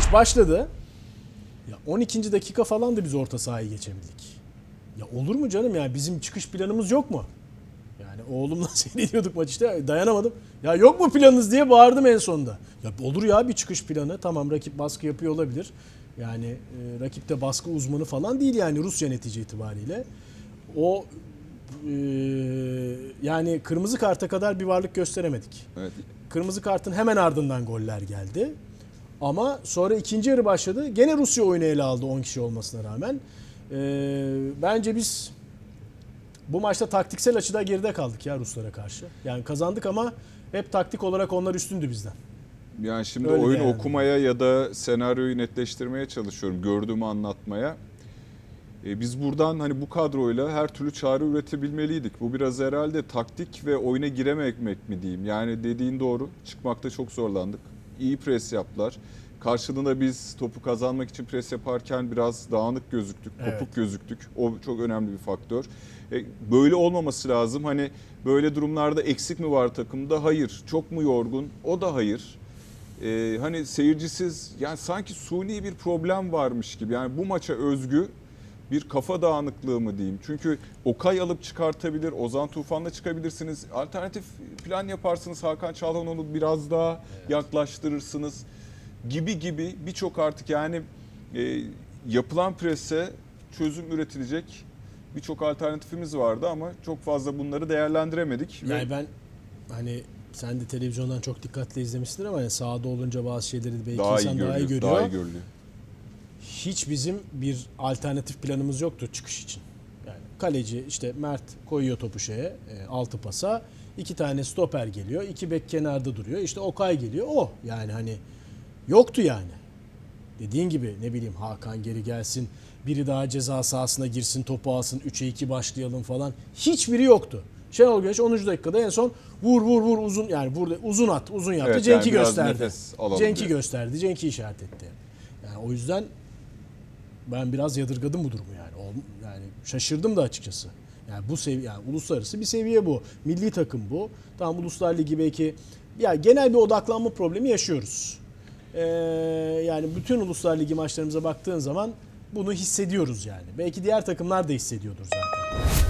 maç başladı. Ya 12. dakika falan da biz orta sahayı geçebildik. Ya olur mu canım ya bizim çıkış planımız yok mu? Yani oğlumla seyrediyorduk maç işte dayanamadım. Ya yok mu planınız diye bağırdım en sonunda. Ya olur ya bir çıkış planı. Tamam rakip baskı yapıyor olabilir. Yani e, rakip de baskı uzmanı falan değil yani Rusya netice itibariyle. O e, yani kırmızı karta kadar bir varlık gösteremedik. Evet. Kırmızı kartın hemen ardından goller geldi. Ama sonra ikinci yarı başladı. Gene Rusya oyunu ele aldı 10 kişi olmasına rağmen. Ee, bence biz bu maçta taktiksel açıda geride kaldık ya Ruslara karşı. Yani kazandık ama hep taktik olarak onlar üstündü bizden. Yani şimdi Öyle oyun yani. okumaya ya da senaryoyu netleştirmeye çalışıyorum. Gördüğümü anlatmaya. E, biz buradan hani bu kadroyla her türlü çare üretebilmeliydik. Bu biraz herhalde taktik ve oyuna girememek mi diyeyim. Yani dediğin doğru. Çıkmakta çok zorlandık. İyi pres yaptılar. Karşılığında biz topu kazanmak için pres yaparken biraz dağınık gözüktük, kopuk Evet. gözüktük. O çok önemli bir faktör. E, böyle olmaması lazım. Hani böyle durumlarda eksik mi var takımda? Hayır. Çok mu yorgun? O da hayır. Ee, hani seyircisiz yani sanki suni bir problem varmış gibi. Yani bu maça özgü bir kafa dağınıklığı mı diyeyim. Çünkü Okay alıp çıkartabilir, Ozan Tufan'la çıkabilirsiniz. Alternatif plan yaparsınız. Hakan Çalhanoğlu biraz daha yaklaştırırsınız gibi gibi birçok artık yani e, yapılan prese çözüm üretilecek birçok alternatifimiz vardı ama çok fazla bunları değerlendiremedik. Ve- Yani ben hani sen de televizyondan çok dikkatle izlemişsindir ama yani sahada olunca bazı şeyleri belki daha iyi insan görülüyor. daha iyi görüyor. Daha iyi görülüyor. Hiç bizim bir alternatif planımız yoktu çıkış için. Yani kaleci işte Mert koyuyor topu şeye e, altı pasa. iki tane stoper geliyor. iki bek kenarda duruyor. İşte Okay geliyor. O yani hani yoktu yani. Dediğin gibi ne bileyim Hakan geri gelsin. Biri daha ceza sahasına girsin topu alsın. 3'e 2 başlayalım falan. Hiçbiri yoktu. Şenol Güneş 10. dakikada en son vur vur vur uzun yani burada uzun at uzun yaptı. Evet, Cenk'i yani gösterdi. Cenk'i gösterdi. Cenk'i işaret etti. Yani o yüzden ben biraz yadırgadım bu durumu yani. O- Yani şaşırdım da açıkçası. Yani bu seviye yani uluslararası bir seviye bu. Milli takım bu. Tamam Uluslar Ligi belki ya genel bir odaklanma problemi yaşıyoruz. Ee, yani bütün Uluslar Ligi maçlarımıza baktığın zaman bunu hissediyoruz yani. Belki diğer takımlar da hissediyordur zaten.